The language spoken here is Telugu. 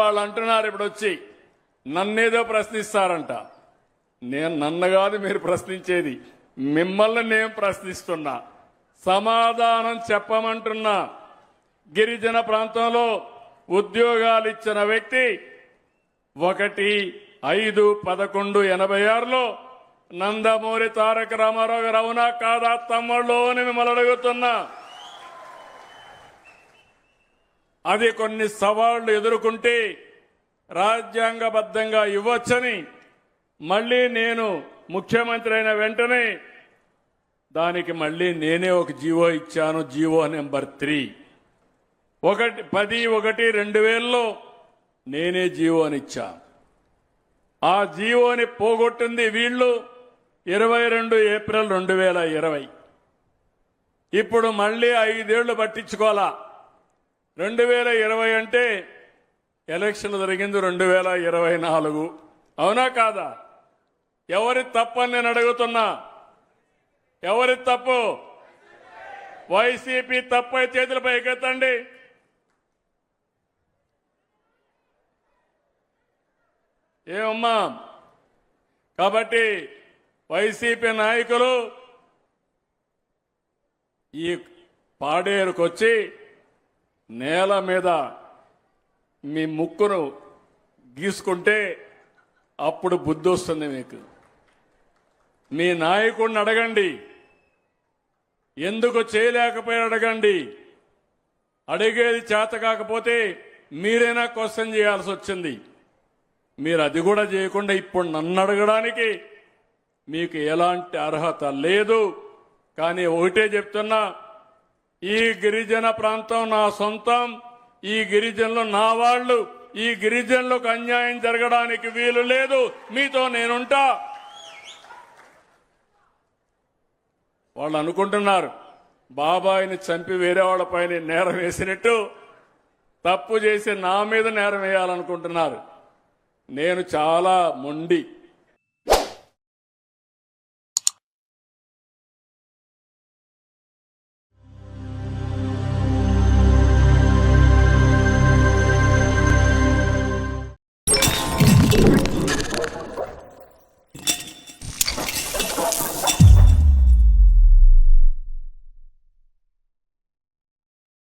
వాళ్ళు అంటున్నారు ఇప్పుడు వచ్చి నన్నేదో ప్రశ్నిస్తారంట. నేను నన్ను కాదు మీరు ప్రశ్నించేది. మిమ్మల్ని నేను ప్రశ్నిస్తున్నా. సమాధానం చెప్పమంటున్నా. గిరిజన ప్రాంతంలో ఉద్యోగాలు ఇచ్చిన వ్యక్తి ఒకటి ఐదు పదకొండు ఎనభై ఆరులో నందమూరి తారక రామారావు గారు అవునా కాదా తమ్ముళ్ళు? అని మిమ్మల్ని అడుగుతున్నా. అది కొన్ని సవాళ్ళు ఎదుర్కొంటే రాజ్యాంగబద్ధంగా ఇవ్వచ్చని మళ్ళీ నేను ముఖ్యమంత్రి అయిన వెంటనే దానికి మళ్ళీ నేనే ఒక జీవో ఇచ్చాను జీవో నెంబర్ త్రీ. ఒకటి పది ఒకటి రెండు వేలలో నేనే జీవోని ఇచ్చా ఆ జీవోని పోగొట్టింది వీళ్ళు ఇరవై రెండు ఏప్రిల్ రెండు వేల ఇరవై. ఇప్పుడు మళ్ళీ ఐదేళ్ళు పట్టించుకోవాలా? రెండు వేల ఇరవై అంటే ఎలక్షన్ జరిగింది రెండు వేల ఇరవై నాలుగు. అవునా కాదా? ఎవరి తప్పని నేను అడుగుతున్నా? ఎవరి తప్పు? వైసీపీ తప్పై చేతులపై ఎగ్గెత్తండి ఏమమ్మా కాబట్టి వైసీపీ నాయకులు ఈ పాడేరుకొచ్చి నేల మీద మీ ముక్కును గీసుకుంటే అప్పుడు బుద్ధి వస్తుంది మీకు. మీ నాయకుడిని అడగండి. ఎందుకు చేయలేకపోయి అడగండి. అడిగేది చేత కాకపోతే మీరైనా క్వశ్చన్ చేయాల్సి వచ్చింది. మీరు అది కూడా చేయకుండా ఇప్పుడు నన్ను అడగడానికి మీకు ఎలాంటి అర్హత లేదు. కానీ ఒకటే చెప్తున్నా ఈ గిరిజన ప్రాంతం నా సొంతం. ఈ గిరిజనులు నా వాళ్ళు. ఈ గిరిజనులకు అన్యాయం జరగడానికి వీలు లేదు. మీతో నేనుంటా. వాళ్ళు అనుకుంటున్నారు బాబాయిని చంపి వేరే వాళ్ళపైన నేరం వేసినట్టు తప్పు చేసి నా మీద నేరం వేయాలనుకుంటున్నారు. నేను చాలా మొండి.